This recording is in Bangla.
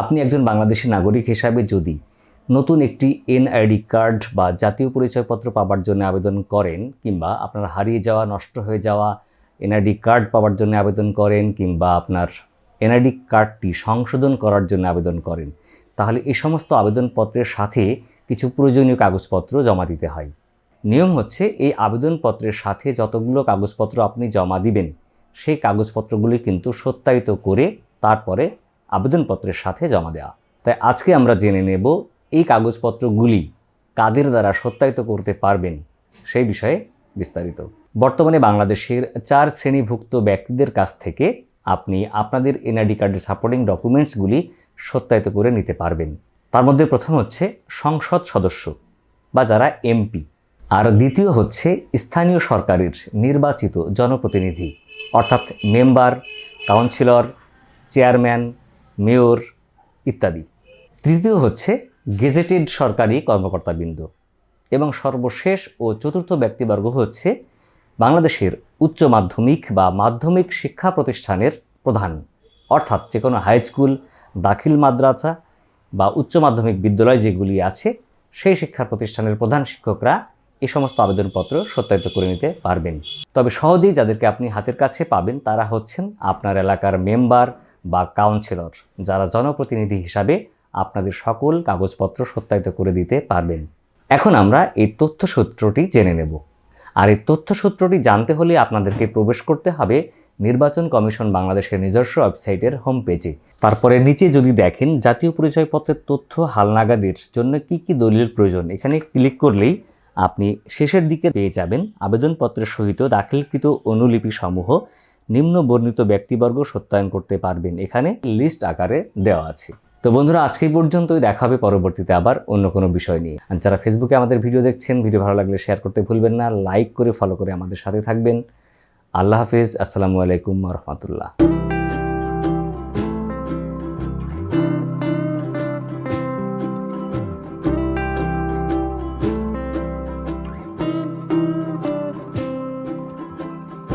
আপনি একজন বাংলাদেশি নাগরিক হিসাবে যদি নতুন একটি এনআইডি কার্ড বা জাতীয় পরিচয়পত্র পাওয়ার জন্য আবেদন করেন কিংবা আপনার হারিয়ে যাওয়া, নষ্ট হয়ে যাওয়া এনআইডি কার্ড পাওয়ার জন্য আবেদন করেন কিংবা আপনার এনআইডি কার্ডটি সংশোধন করার জন্য আবেদন করেন, তাহলে এই সমস্ত আবেদনপত্রের সাথে কিছু প্রয়োজনীয় কাগজপত্র জমা দিতে হয়। নিয়ম হচ্ছে এই আবেদনপত্রের সাথে যতগুলো কাগজপত্র আপনি জমা দিবেন, সেই কাগজপত্রগুলি কিন্তু সত্যায়িত করে তারপরে আবেদনপত্রের সাথে জমা দেওয়া। তাই আজকে আমরা জেনে নেব এই কাগজপত্রগুলি কাদের দ্বারা সত্যায়িত করতে পারবেন সেই বিষয়ে বিস্তারিত। বর্তমানে বাংলাদেশের চার শ্রেণীভুক্ত ব্যক্তিদের কাছ থেকে আপনি আপনাদের এনআইডি কার্ডের সাপোর্টিং ডকুমেন্টসগুলি সত্যায়িত করে নিতে পারবেন। তার মধ্যে প্রথম হচ্ছে সংসদ সদস্য বা যারা এমপি। আর দ্বিতীয় হচ্ছে স্থানীয় সরকারের নির্বাচিত জনপ্রতিনিধি, অর্থাৎ মেম্বার, কাউন্সিলর, চেয়ারম্যান মেয়র ইত্যাদি। তৃতীয় হচ্ছে গেজেটেড সরকারি কর্মকর্তাবৃন্দ এবং সর্বশেষ ও চতুর্থ ব্যক্তিবর্গ হচ্ছে বাংলাদেশের উচ্চ মাধ্যমিক বা মাধ্যমিক শিক্ষা প্রতিষ্ঠানের প্রধান। অর্থাৎ যে কোনো হাই স্কুল, দাখিল মাদ্রাসা বা উচ্চ মাধ্যমিক বিদ্যালয় যেগুলি আছে, সেই শিক্ষা প্রতিষ্ঠানের প্রধান শিক্ষকরা এই সমস্ত আবেদনপত্র সত্যায়িত করে নিতে পারবেন। তবে সহজেই যাদেরকে আপনি হাতের কাছে পাবেন, তারা হচ্ছেন আপনার এলাকার মেম্বার বা কাউন্সিলর যারা জনপ্রতিনিধি হিসাবে আপনাদের সকল কাগজপত্র সত্যায়িত করে দিতে পারবেন। এখন আমরা এই তথ্যসূত্রটি জেনে নেব। আর এই তথ্যসূত্রটি জানতে হলে আপনাদেরকে প্রবেশ করতে হবে নির্বাচন কমিশন বাংলাদেশের নিজস্ব ওয়েবসাইটের হোম পেজে তারপরে নিচে যদি দেখেন জাতীয় পরিচয়পত্রের তথ্য হালনাগাদের জন্য কি কি দলিল প্রয়োজন, এখানে ক্লিক করলেই আপনি শেষের দিকে পেয়ে যাবেন আবেদনপত্রের সহিত দাখিলকৃত অনুলিপি সমূহ নিম্ন বর্ণিত ব্যক্তিবর্গ সত্যায়ন করতে পারবেন। এখানে লিস্ট আকারে দেওয়া আছে। তো বন্ধুরা, আজকে পর্যন্ত পর্যন্তই। দেখা হবে পরবর্তীতে আবার অন্য কোনো বিষয় নিয়ে। আর যারা ফেসবুকে আমাদের ভিডিও দেখছেন ভিডিও ভালো লাগলে শেয়ার করতে ভুলবেন না। লাইক করে ফলো করে আমাদের সাথে থাকবেন। আল্লাহ হাফিজ। আসসালামু আলাইকুম রহমতুল্লাহ।